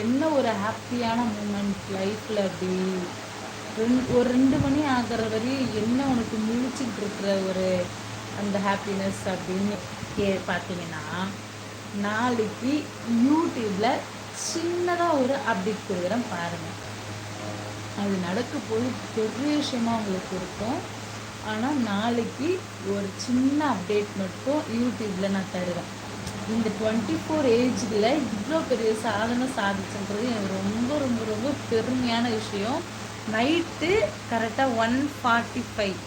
என்ன ஒரு ஹாப்பியான மூமெண்ட் லைஃப்பில் அப்படி? ரெண்டு ஒரு ரெண்டு மணி ஆகிற வரையும் என்ன உனக்கு முழிச்சுக்கிட்டு இருக்கிற ஒரு அந்த ஹாப்பினஸ் அப்படின்னு கே பார்த்தீங்கன்னா நாளைக்கு யூடியூப்பில் சின்னதாக ஒரு அப்டேட் கொடுக்குறேன் பாருங்கள் அது நடக்க போது பெரிய விஷயமாக உங்களுக்கு இருக்கும். ஆனால் நாளைக்கு ஒரு சின்ன அப்டேட் மட்டும் யூடியூப்பில் நான் தருவேன். இந்த டுவெண்ட்டி ஃபோர் ஏஜில் இவ்வளோ பெரிய சாதனை சாதிச்சுன்றது எனக்கு ரொம்ப ரொம்ப ரொம்ப பெருமையான விஷயம். நைட்டு கரெக்டாக ஒன் ஃபார்ட்டி ஃபைவ்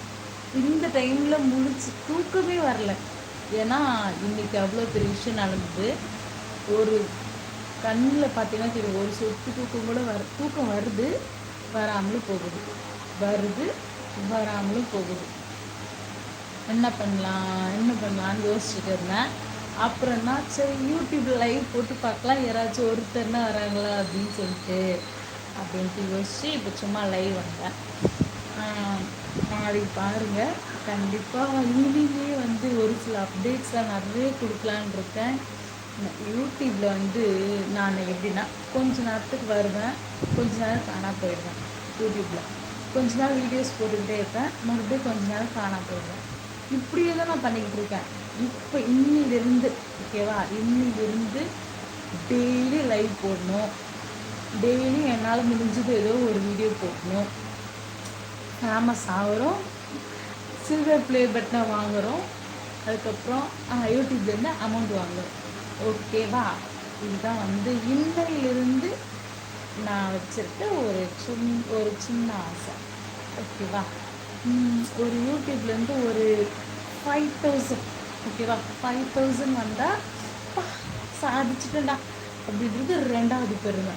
இந்த டைமில் முழிச்சு தூக்கமே வரல. ஏன்னா இன்றைக்கி அவ்வளோ பெரிய விஷயம் நடந்தது. ஒரு கண்ணில் பார்த்தீங்கன்னா தெரியும் ஒரு சொத்து தூக்கம் கூட வர தூக்கம் வருது வராமலும் போகுது. வருது வராமலும் போகுது. என்ன பண்ணலாம் என்ன பண்ணலான்னு யோசிச்சுட்டு இருந்தேன். அப்புறம் சரி யூடியூப்பில் லைவ் போட்டு பார்க்கலாம். யாராச்சும் ஒருத்தர்னா வராங்களா அப்படின்னு சொல்லிட்டு அப்படின்ட்டு யோசிச்சு இப்போ சும்மா லைவ் வந்தேன். நாளைக்கு பாருங்கள் கண்டிப்பாக ஈவினிங்கே வந்து ஒரு சில அப்டேட்ஸாக நிறைய கொடுக்கலான் இருக்கேன். யூடியூப்பில் வந்து நான் எப்படின்னா கொஞ்ச நேரத்துக்கு வருவேன். கொஞ்ச நேரம் காணாமல் போயிடுவேன். யூடியூப்பில் கொஞ்ச நாள் வீடியோஸ் போட்டுக்கிட்டே இருப்பேன். மறுபடியும் கொஞ்ச நேரம் காணாமல் போயிடுவேன். இப்படியே தான் நான் பண்ணிக்கிட்டு இருக்கேன். இப்போ இன்னிலிருந்து ஓகேவா இன்னிலிருந்து டெய்லி லைவ் போடணும். டெய்லி என்னால் முடிஞ்சது ஏதோ ஒரு வீடியோ போடணும். ஃபேமஸ் ஆகிறோம். சில்வர் ப்ளே பட்டனை வாங்குகிறோம் அதுக்கப்புறம் யூடியூப்லேருந்து அமௌண்ட் வாங்குகிறோம் ஓகேவா இதுதான் வந்து இன்னையிலிருந்து நான் வச்சுருக்க ஒரு சின் ஒரு சின்ன ஆசை. ஓகேவா ஒரு யூடியூப்லேருந்து ஒரு ஃபைவ் தௌசண்ட் ஓகேவா ஃபைவ் தௌசண்ட் வந்தால் சாதிச்சுட்டேன்டா. அப்படின்றது ரெண்டாவது பெருமை.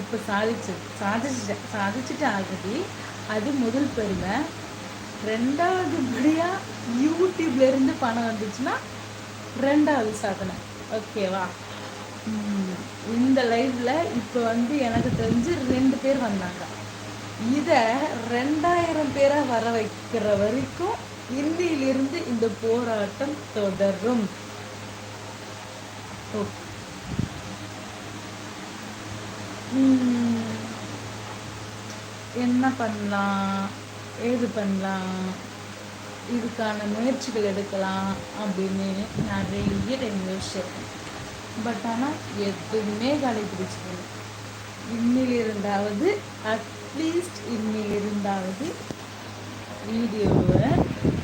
இப்போ சாதிச்சு சாதிச்சிட்டேன் சாதிச்சுட்டேன் ஆல்ரெடி அது முதல் பெருமை. ரெண்டாவது படியாக யூடியூப்லேருந்து பணம் வந்துச்சுன்னா ரெண்டாவது சாதனை. ஓகேவா இந்த லைவில் இப்போ வந்து எனக்கு தெரிஞ்சு ரெண்டு பேர் வந்தாங்க. இதை ரெண்டாயிரம் பேரை வர வைக்கிற வரைக்கும் இந்தியிலிருந்து இந்த போராட்டம் தொடரும். என்ன பண்ணலாம்? ஏது பண்ணலாம்? இதுக்கான முயற்சிகள் எடுக்கலாம் அப்படின்னு நிறைய டைம் பட் ஆனால் எதுவுமே கடைபிடிச்சிக்கல. இன்னிலிருந்தாவது அட்லீஸ்ட் இன்னிலிருந்தாவது வீடியோவை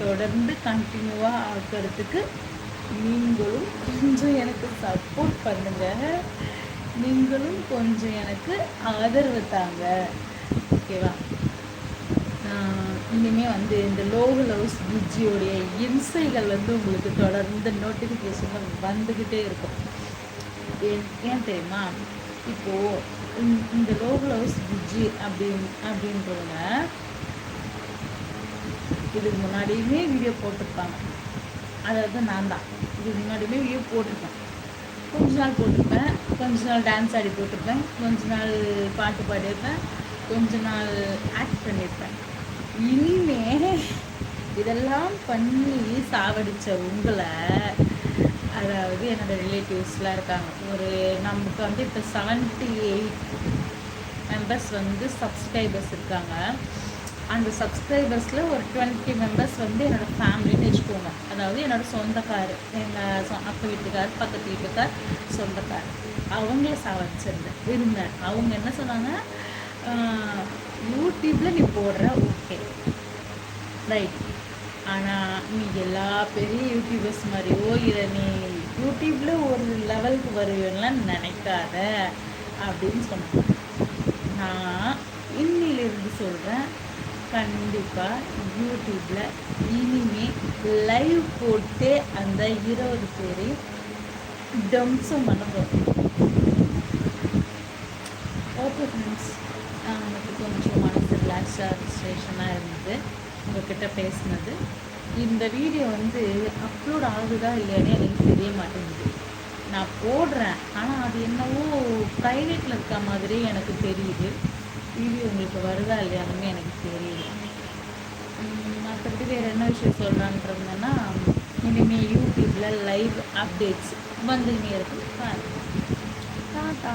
தொடர்ந்து கண்டினியூவாக ஆக்கிறதுக்கு நீங்களும் கொஞ்சம் எனக்கு சப்போர்ட் பண்ணுங்கள் நீங்களும் கொஞ்சம் எனக்கு ஆதரவு தாங்க. ஓகேவா இனிமேல் வந்து இந்த லோ லவ்ஸ் பிஜியோடைய இம்சைகள் வந்து உங்களுக்கு தொடர்ந்து நோட்டிஃபிகேஷன் வந்துக்கிட்டே இருக்கும். ஏன் ஏன் தெரியுமா? இப்போது இந்த லோகு லவ்ஸ் புஜ்ஜி அப்படின் அப்படின்றவங்க இதுக்கு முன்னாடியுமே வீடியோ போட்டிருப்பாங்க. அதாவது நான் தான். இதுக்கு முன்னாடியுமே வீடியோ போட்டிருப்பேன். கொஞ்ச நாள் போட்டிருப்பேன். கொஞ்ச நாள் டான்ஸ் ஆடி போட்டிருப்பேன். கொஞ்ச நாள் பாட்டு பாடியிருப்பேன். கொஞ்ச நாள் ஆக்ட் பண்ணியிருப்பேன். இனிமே இதெல்லாம் பண்ணி சாவடித்த உங்களை அதாவது என்னோடய ரிலேட்டிவ்ஸ்லாம் இருக்காங்க. ஒரு நமக்கு வந்து இப்போ செவன்ட்டி எயிட் மெம்பர்ஸ் வந்து சப்ஸ்கிரைபர்ஸ் இருக்காங்க. அந்த சப்ஸ்கிரைபர்ஸில் ஒரு டுவெண்ட்டி மெம்பர்ஸ் வந்து என்னோடய ஃபேமிலின்னு வச்சுக்கோங்க. அதாவது என்னோடய சொந்தக்கார் எங்கள் அக்கா வீட்டுக்கார் பக்கத்து வீட்டுக்கார் சொந்தக்கார். அவங்கள சமைச்சிருந்தேன் இருந்தேன் அவங்க என்ன சொன்னாங்க? யூடியூப்பில் நீ போடுற ஓகே ரைட் ஆனால் நீ எல்லா பெரிய யூடியூபர்ஸ் மாதிரியோ இதை நீ யூடியூப்பில் ஒரு லெவலுக்கு வருவேன்லாம் நினைக்காத அப்படின்னு சொன்னாங்க. நான் இன்னிலிருந்து சொல்கிறேன் கண்டிப்பாக யூடியூப்பில் இனிமே லைவ் போட்டு அந்த இருபது பேரை டம்ஸும் பண்ண ஓகே ஃப்ரெண்ட்ஸ் எனக்கு கொஞ்சம் மனசு ரிலாக்ஸாக ஸ்டேஷனாக இருந்தது. உங்கள்கிட்ட பேசினது. இந்த வீடியோ வந்து அப்லோட் ஆகுதா இல்லையானே எனக்கு தெரிய மாட்டேங்குது. நான் போடுறேன். ஆனால் அது என்னவோ ப்ரைவேட்டில் இருக்க மாதிரி எனக்கு தெரியுது. வீடியோ உங்களுக்கு வருதா இல்லையானுமே எனக்கு தெரியல. மற்றபடி வேறு என்ன விஷயம் சொல்கிறான்றதுன்னா இனிமேல் யூடியூப்பில் லைவ் அப்டேட்ஸ் வந்துன்னே இருக்கு. டாட்டா